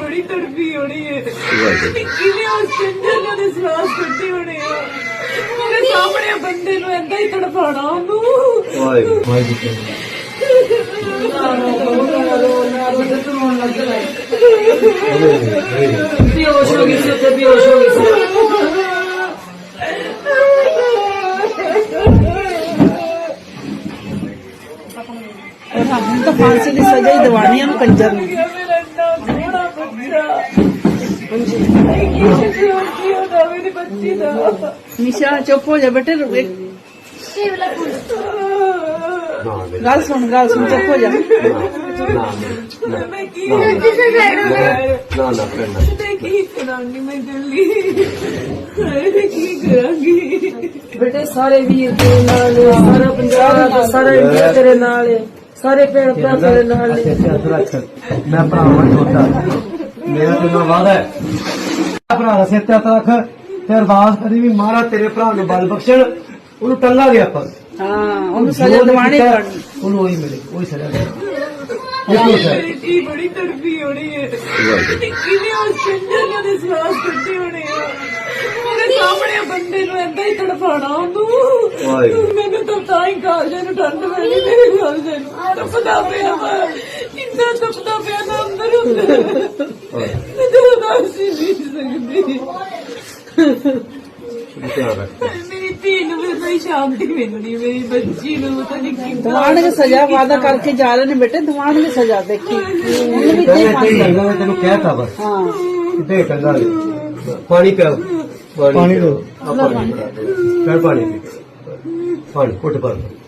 ਬੜੀ ਤੜਫੀ ਹੋਣੀ ਹੈ ਕਿਵੇਂ ਉਸ ਚੰਦਰ ਨੇ ਸਵਾਸ ਕੱਢੇ ਹੋਣੇ ਆ। ਮੇਰੇ ਸਾਹਮਣੇ ਬੰਦੇ ਨੂੰ ਏਦਾਂ ਹੀ ਤੜਫਾਣਾ ਉਹਨੂੰ। ਵਾਹਿਗੁਰੂ ਵਾਹਿਗੁਰੂ ਬੇਹੋਸ਼ ਹੋ ਗਈ ਸੀ ਬੇਹੋਸ਼ ਹੋ ਗਈ ਸੀ। ਹੁਣ ਤਾਂ ਫਾਂਸੀ ਦੀ ਸਜ਼ਾ ਹੀ ਦਿਵਾਣੀ ਆ ਨੂੰ ਕੰਜਰ ਨੂੰ। ਸੋਹਣਾ ਹਾਂਜੀ ਕੀ ਕੀ ਹੋਦਾ ਮੇਰੀ ਬੱਚੀ ਦਾ ਨਿਸ਼ਾ ਚੁੱਪ ਹੋ ਜਾ ਬੇਟੇ ਰੁਕ ਗੱਲ ਸੁਣ ਗੱਲ ਸੁਣ ਚੁੱਪ ਹੋ ਜਾ। ਨਾ ਨਾ ਮੈਂ ਕੀ ਨਾ ਨਾ ਕਰਨਾ ਮੈਂ ਕੀ ਕਰਾਂਗੀ ਮੈਂ ਦਿੱਲੀ ਮੈਂ ਕੀ ਕਰਾਂਗੀ ਬੇਟੇ ਸਾਰੇ ਵੀਰ ਤੇਰੇ ਨਾਲ ਨੇ, ਸਾਰਾ ਪੰਜਾਬ ਸਾਰਾ ਇੰਡੀਆ ਤੇਰੇ ਨਾਲ ਹੈ ਸਾਰੇ ਭੈਣ ਭਰਾ ਤੇਰੇ ਨਾਲ ਨੇ ਅੱਛਾ ਅੱਛਾ ਰੱਖ। ਮੈਂ ਭਰਾਵਾਂ ਛੋਟਾ। ਮੇਰਾ ਤੈਨੂੰ ਵਾਦਾ ਹੈ। ਭਰਾ ਦਾ ਸਿਰ ਤੇ ਹੱਥ ਰੱਖ ਤੇ ਅਰਦਾਸ ਕਰੀ ਵੀ ਮਹਾਰਾਜ ਤੇਰੇ ਭਰਾ ਨੂੰ ਬਲ ਬਖਸ਼ਣ ਉਹਨੂੰ ਟੰਗਾਂਗੇ ਆਪਾਂ। ਹਾਂ ਉਹਨੂੰ ਸਜ਼ਾ ਦਿਵਾਣੀ ਪੈਣੀ। ਉਹਨੂੰ ਉਹੀ ਮਿਲੇ ਉਹੀ ਸਜ਼ਾ ਦੇ। ਇਹ ਸਹੀ ਬੇਟੀ ਬੜੀ ਤੜਫੀ ਹੋਣੀ ਹੈ। ਕਿਵੇਂ ਉਸ ਚੰਦਰ ਨੇ ਸਵਾਸ ਕੱਢੇ ਹੋਣੇ ਆ ਮੇਰੇ ਸਾਹਮਣੇ ਬੰਦੇ ਨੂੰ ਹੀ ਤੜਫਾਣਾ ਉਹਨੂੰ। ਵਾਹਿਗੁਰੂ। ਮੈਨੂੰ ਤਾਂ ਤਾਂ ਹੀ ਕਾਲਜੇ ਨੂੰ ਠੰਡ ਪੈਣੀ ਮੇਰੇ ਕਾਲਜੇ ਨੂੰ ਤਪਦਾ ਪਿਆ ਵਾ। ਇੰਨਾ ਤਪਦਾ ਪਿਆ ਨਾ ਅੰਦਰ ਅੰਦਰ ਮੈਂ ਤਾਂ ਦੱਸ ਹੀ ਨਹੀਂ ਸਕਦੀ ਧਿਆਨ ਰੱਖ ਮੇਰੀ ਧੀ ਨੂੰ ਵੀ ਕੋਈ ਸ਼ਾਂਤੀ ਮਿਲਣੀ ਮੇਰੀ ਬੱਚੀ ਨੂੰ ਪਤਾ ਨਹੀਂ ਕਿੰਨਾ ਦਿਵਾਣਗੇ ਸਜ਼ਾ ਵਾਦਾ ਕਰਕੇ ਜਾ ਰਹੇ ਨੇ ਬੇਟੇ ਦਿਵਾਣਗੇ ਸਜ਼ਾ ਦੇਖੀ। ਉਹਨੂੰ ਵੀ ਦੇ ਤੈਨੂੰ ਟੰਗਾ ਮੈਂ ਤੈਨੂੰ ਕਹਿਤਾ ਬਸ। ਹਾਂ। ਕਿਤੇ ਟੰਗਾਂਗੇ ਪਾਣੀ ਪਿਆਓ। ਪਾਣੀ ਦਿਓ ਆ ਪਾਣੀ। ਪਿਆ ਪਾਣੀ ਪੀ। ਪਾਣੀ ਘੁੱਟ ਭਰ ਲਓ।